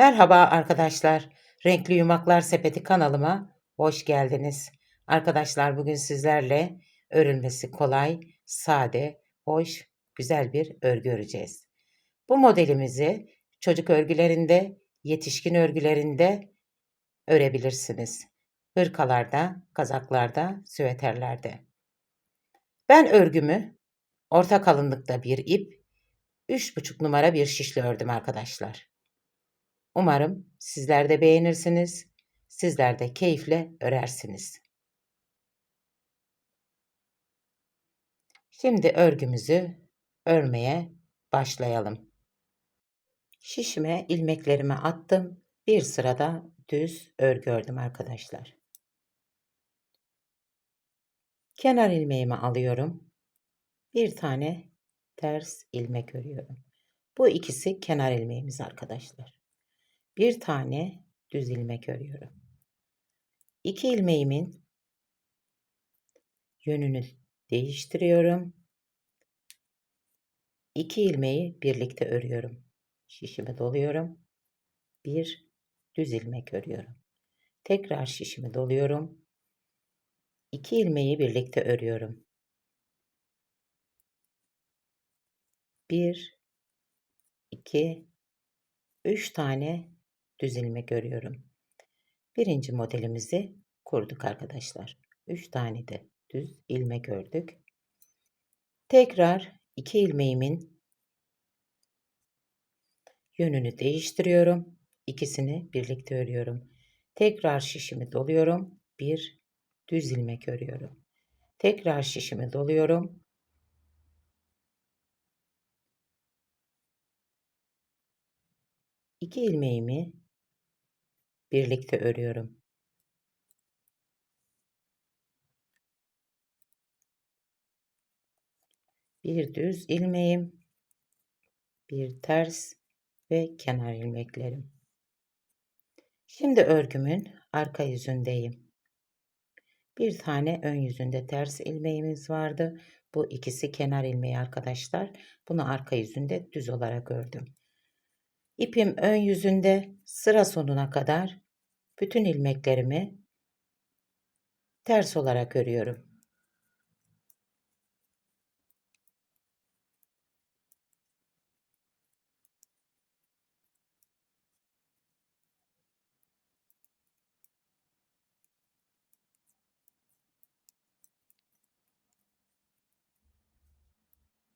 Merhaba arkadaşlar. Renkli Yumaklar Sepeti kanalıma hoş geldiniz. Arkadaşlar bugün sizlerle örülmesi kolay, sade, hoş, güzel bir örgü öreceğiz. Bu modelimizi çocuk örgülerinde, yetişkin örgülerinde örebilirsiniz. Hırkalarda, kazaklarda, süveterlerde. Ben örgümü orta kalınlıkta bir ip, 3,5 numara bir şişle ördüm arkadaşlar. Umarım sizler de beğenirsiniz. Sizler de keyifle örersiniz. Şimdi örgümüzü örmeye başlayalım. Şişime ilmeklerimi attım. Bir sırada düz örgü ördüm arkadaşlar. Kenar ilmeğimi alıyorum. Bir tane ters ilmek örüyorum. Bu ikisi kenar ilmeğimiz arkadaşlar bir tane düz ilmek örüyorum. İki ilmeğimin yönünü değiştiriyorum. İki ilmeği birlikte örüyorum. Şişimi doluyorum. Bir düz ilmek örüyorum. Tekrar şişimi doluyorum. İki ilmeği birlikte örüyorum. Bir, iki, üç tane düz ilmek görüyorum. Birinci modelimizi kurduk arkadaşlar. 3 tane de düz ilmek ördük. Tekrar iki ilmeğimin yönünü değiştiriyorum. İkisini birlikte örüyorum. Tekrar şişimi doluyorum. Bir düz ilmek örüyorum. Tekrar şişimi doluyorum. İki ilmeğimi birlikte örüyorum. Bir düz ilmeğim, bir ters ve kenar ilmeklerim. Şimdi örgümün arka yüzündeyim. Bir tane ön yüzünde ters ilmeğimiz vardı. Bu ikisi kenar ilmeği arkadaşlar. Bunu arka yüzünde düz olarak ördüm. İpim ön yüzünde sıra sonuna kadar bütün ilmeklerimi ters olarak örüyorum.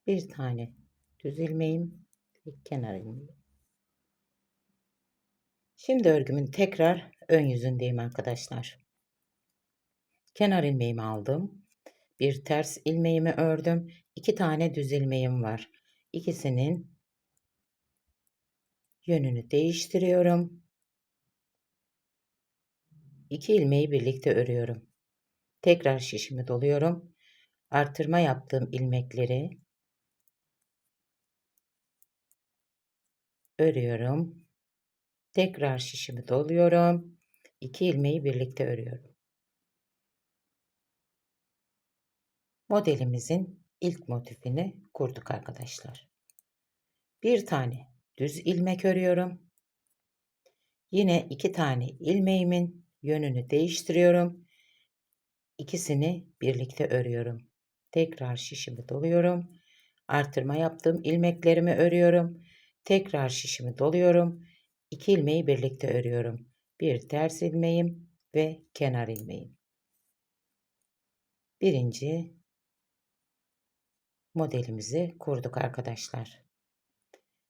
Bir tane düz ilmeğim, bir kenar ilmeğim. Şimdi örgümün tekrar ön yüzündeyim arkadaşlar. Kenar ilmeğimi aldım. Bir ters ilmeğimi ördüm. İki tane düz ilmeğim var. İkisinin yönünü değiştiriyorum. İki ilmeği birlikte örüyorum. Tekrar şişimi doluyorum. Artırma yaptığım ilmekleri örüyorum. Tekrar şişimi doluyorum. İki ilmeği birlikte örüyorum. Modelimizin ilk motifini kurduk arkadaşlar. Bir tane düz ilmek örüyorum. Yine iki tane ilmeğimin yönünü değiştiriyorum. İkisini birlikte örüyorum. Tekrar şişimi doluyorum. Artırma yaptığım ilmeklerimi örüyorum. Tekrar şişimi doluyorum. 2 ilmeği birlikte örüyorum. Bir ters ilmeğim ve kenar ilmeğim. Birinci modelimizi kurduk arkadaşlar.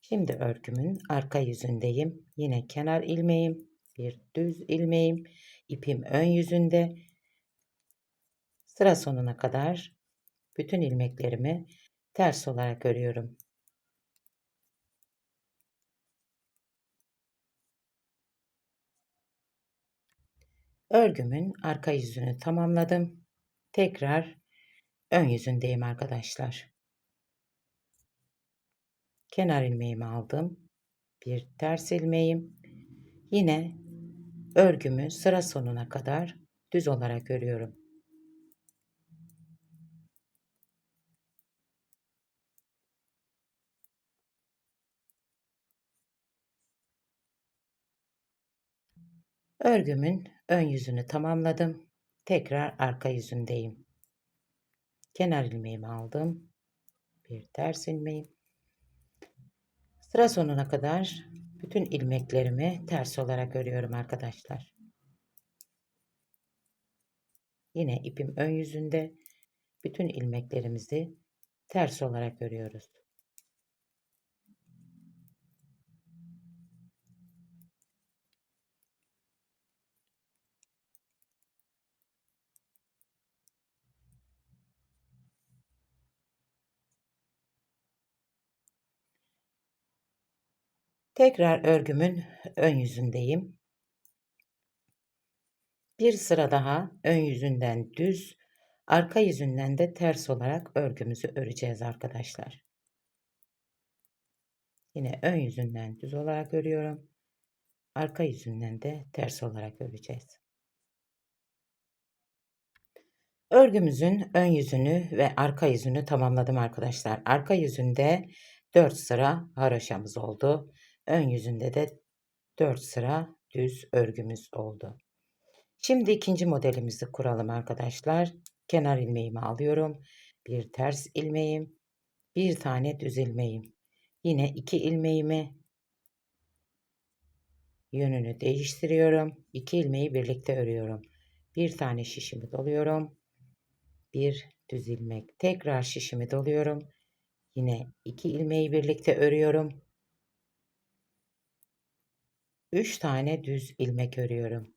Şimdi örgümün arka yüzündeyim. Yine kenar ilmeğim, bir düz ilmeğim, ipim ön yüzünde. Sıra sonuna kadar bütün ilmeklerimi ters olarak örüyorum. Örgümün arka yüzünü tamamladım. Tekrar ön yüzündeyim arkadaşlar. Kenar ilmeğimi aldım. Bir ters ilmeğim. Yine örgümü sıra sonuna kadar düz olarak örüyorum. Örgümün ön yüzünü tamamladım. Tekrar arka yüzündeyim. Kenar ilmeğimi aldım. Bir ters ilmeğim. Sıra sonuna kadar bütün ilmeklerimi ters olarak örüyorum arkadaşlar. Yine ipim ön yüzünde bütün ilmeklerimizi ters olarak örüyoruz. Tekrar örgümün ön yüzündeyim. Bir sıra daha ön yüzünden düz, arka yüzünden de ters olarak örgümüzü öreceğiz arkadaşlar. Yine ön yüzünden düz olarak örüyorum. Arka yüzünden de ters olarak öreceğiz. Örgümüzün ön yüzünü ve arka yüzünü tamamladım arkadaşlar. Arka yüzünde 4 sıra haroşamız oldu. Ön yüzünde de 4 sıra düz örgümüz oldu. Şimdi ikinci modelimizi kuralım arkadaşlar. Kenar ilmeğimi alıyorum. Bir ters ilmeğim, bir tane düz ilmeğim. Yine iki ilmeğimi yönünü değiştiriyorum. İki ilmeği birlikte örüyorum. Bir tane şişimi doluyorum. Bir düz ilmek. Tekrar şişimi doluyorum. Yine iki ilmeği birlikte örüyorum. 3 tane düz ilmek örüyorum.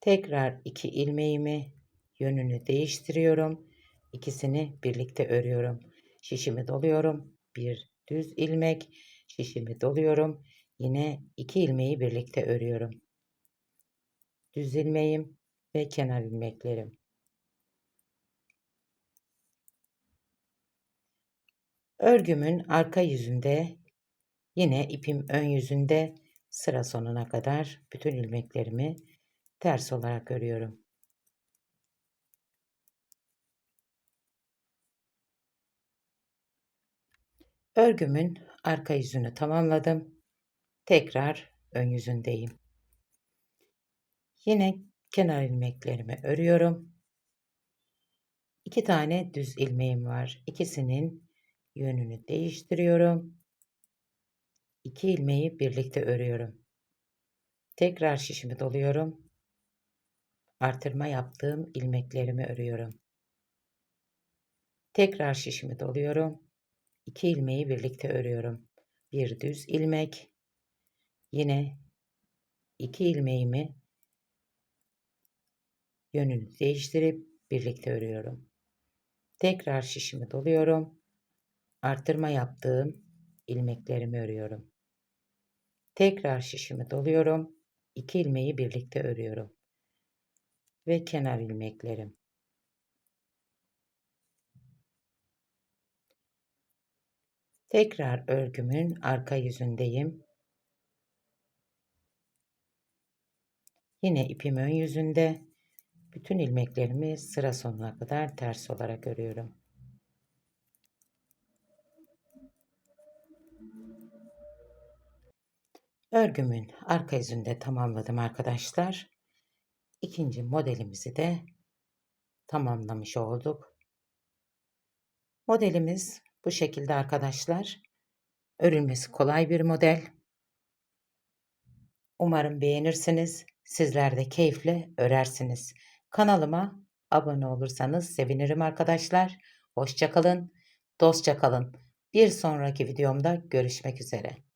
Tekrar iki ilmeğimi yönünü değiştiriyorum. İkisini birlikte örüyorum. Şişimi doluyorum. Bir düz ilmek, şişimi doluyorum. Yine iki ilmeği birlikte örüyorum. Düz ilmeğim ve kenar ilmeklerim. Örgümün arka yüzünde Yine ipim ön yüzünde sıra sonuna kadar bütün ilmeklerimi ters olarak örüyorum. Örgümün arka yüzünü tamamladım. Tekrar ön yüzündeyim. Yine kenar ilmeklerimi örüyorum. İki tane düz ilmeğim var. İkisinin yönünü değiştiriyorum. 2 ilmeği birlikte örüyorum. Tekrar şişimi doluyorum. Artırma yaptığım ilmeklerimi örüyorum. Tekrar şişimi doluyorum. 2 ilmeği birlikte örüyorum. Bir düz ilmek. Yine 2 ilmeğimi yönünü değiştirip birlikte örüyorum. Tekrar şişimi doluyorum. Artırma yaptığım ilmeklerimi örüyorum. Tekrar şişimi doluyorum. 2 ilmeği birlikte örüyorum. Ve kenar ilmeklerim. Tekrar örgümün arka yüzündeyim. Yine ipim ön yüzünde. Bütün ilmeklerimi sıra sonuna kadar ters olarak örüyorum. Örgümün arka yüzünde tamamladım arkadaşlar. İkinci modelimizi de tamamlamış olduk. Modelimiz bu şekilde arkadaşlar. Örülmesi kolay bir model. Umarım beğenirsiniz. Sizler de keyifle örersiniz. Kanalıma abone olursanız sevinirim arkadaşlar. Hoşçakalın, dostça kalın. Bir sonraki videomda görüşmek üzere.